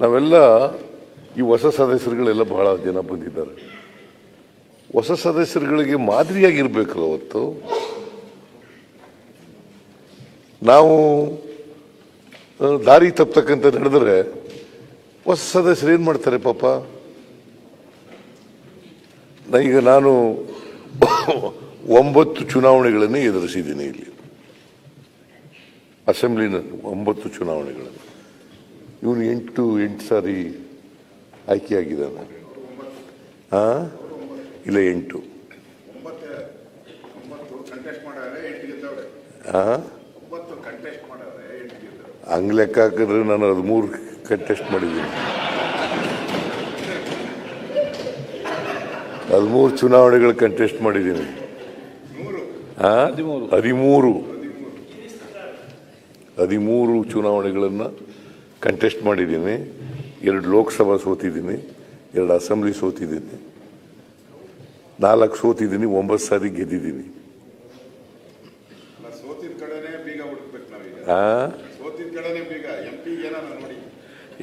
ನಾವೆಲ್ಲ ಈ ಹೊಸ ಸದಸ್ಯರುಗಳೆಲ್ಲ ಬಹಳ ಜನ ಬಂದಿದ್ದಾರೆ. ಹೊಸ ಸದಸ್ಯರುಗಳಿಗೆ ಮಾದರಿಯಾಗಿರ್ಬೇಕಲ್ಲ ಅವತ್ತು ನಾವು ದಾರಿ ತಪ್ಪತಕ್ಕಂತ ನಡೆದ್ರೆ ಹೊಸ ಸದಸ್ಯರು ಏನು ಮಾಡ್ತಾರೆ ಪಾಪ? ಈಗ ನಾನು ಒಂಬತ್ತು ಚುನಾವಣೆಗಳನ್ನು ಎದುರಿಸಿದ್ದೀನಿ ಇಲ್ಲಿ. ಅಸೆಂಬ್ಲಿನಲ್ಲಿ ಒಂಬತ್ತು ಚುನಾವಣೆಗಳನ್ನು. ಇವನು ಎಂಟು ಎಂಟು ಸಾರಿ ಆಯ್ಕೆಯಾಗಿದ್ದಾನೆ ಹಾಂ ಇಲ್ಲ ಎಂಟು. ಹಾಂ ಹಂಗೆ ಲೆಕ್ಕ ಹಾಕಿದ್ರೆ ನಾನು ಹದಿಮೂರು ಕಂಟೆಸ್ಟ್ ಮಾಡಿದ್ದೀನಿ. ಹದಿಮೂರು ಚುನಾವಣೆಗಳು ಕಂಟೆಸ್ಟ್ ಮಾಡಿದ್ದೀನಿ? ಹದಿಮೂರು. ಹದಿಮೂರು ಚುನಾವಣೆಗಳನ್ನು ಕಂಟೆಸ್ಟ್ ಮಾಡಿದ್ದೀನಿ ಎರಡು ಲೋಕಸಭಾ ಸೋತಿದ್ದೀನಿ ಎರಡು ಅಸೆಂಬ್ಲಿ ಸೋತಿದ್ದೀನಿ ನಾಲ್ಕು ಸೋತಿದ್ದೀನಿ ಒಂಬತ್ತು ಸಾರಿ ಗೆದ್ದಿದ್ದೀನಿ.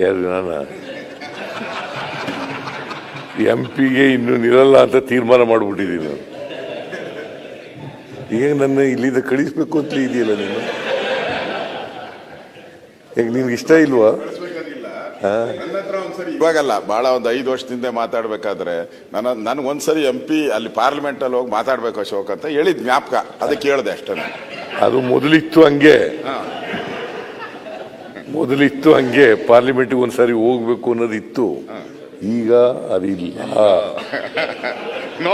ಯಾರು ನಾನು? ಎಂ ಪಿಗೆ ಇನ್ನು ನಿರಲ್ಲ ಅಂತ ತೀರ್ಮಾನ ಮಾಡಿಬಿಟ್ಟಿದ್ದೀನಿ ನಾನು. ಈಗ ನನ್ನ ಇಲ್ಲಿಂದ ಕಳಿಸ್ಬೇಕು ಅಂತ ಇದೆಯಲ್ಲ ನೀನು? ಈಗ ನಿನ್ಗೆ ಇಷ್ಟ ಇಲ್ವಾ? ಇವಾಗಲ್ಲ ಬಹಳ ಒಂದು ಐದು ವರ್ಷದಿಂದ ಮಾತಾಡ್ಬೇಕಾದ್ರೆ ನನ್ನ ನನಗೆ ಒಂದ್ಸರಿ ಎಂ ಪಿ ಅಲ್ಲಿ ಪಾರ್ಲಿಮೆಂಟ್ ಅಲ್ಲಿ ಹೋಗಿ ಮಾತಾಡ್ಬೇಕು ಅಶೋಕ್ ಅಂತ ಹೇಳಿದ್ ಜ್ಞಾಪಕ. ಅದಕ್ಕೆ ಕೇಳಿದೆ ಅಷ್ಟೇ ನಾನು. ಅದು ಮೊದಲಿತ್ತು ಹಂಗೆ. ಮೊದಲಿತ್ತು ಹಂಗೆ ಪಾರ್ಲಿಮೆಂಟ್ಗೆ ಒಂದ್ಸರಿ ಹೋಗ್ಬೇಕು ಅನ್ನೋದಿತ್ತು. ಈಗ ಅದಿಲ್ಲ. ನೋ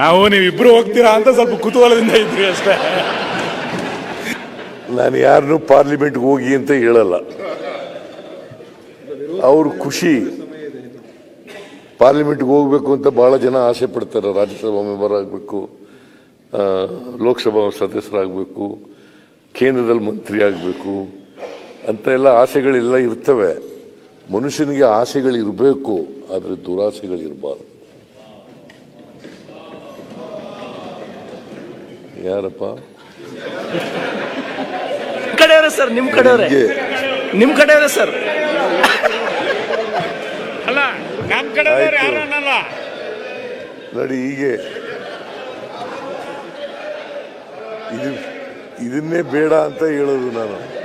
ನಾವು ನೀವಿಬ್ರು ಹೋಗ್ತೀರಾ ಅಂತ ಸ್ವಲ್ಪ ಕುತೂಹಲದಿಂದ ಇದ್ರಿ ಅಷ್ಟೇ. ನಾನು ಯಾರನ್ನೂ ಪಾರ್ಲಿಮೆಂಟ್ಗೆ ಹೋಗಿ ಅಂತ ಹೇಳಲ್ಲ. ಅವ್ರ ಖುಷಿ. ಪಾರ್ಲಿಮೆಂಟ್ಗೆ ಹೋಗ್ಬೇಕು ಅಂತ ಬಹಳ ಜನ ಆಸೆ ಪಡ್ತಾರೆ. ರಾಜ್ಯಸಭಾ ಮೆಂಬರ್ ಆಗಬೇಕು ಲೋಕಸಭಾ ಸದಸ್ಯರಾಗಬೇಕು, ಕೇಂದ್ರದಲ್ಲಿ ಮಂತ್ರಿ ಆಗಬೇಕು ಅಂತ ಎಲ್ಲ ಆಸೆಗಳೆಲ್ಲ ಇರ್ತವೆ. ಮನುಷ್ಯನಿಗೆ ಆಸೆಗಳಿರಬೇಕು ಆದರೆ ದುರಾಸೆಗಳಿರಬಾರ್ದು. ಯಾರಪ್ಪ? ಕಡೆಯವ್ರೆ ಸರ್ ನಿಮ್ ಕಡೆ ನಿಮ್ಗೆ. ನಿಮ್ ಕಡೆಯವ್ರೆ ಸರ್. ಅಲ್ಲ ನಮ್ ಕಡೆ ಆಯ್ತು. ಯಾರು ಅನ್ನಲ್ಲ. ನೋಡಿ ಹೀಗೆ. ಇದು ಇದನ್ನೇ ಬೇಡ ಅಂತ ಹೇಳೋದು ನಾನು.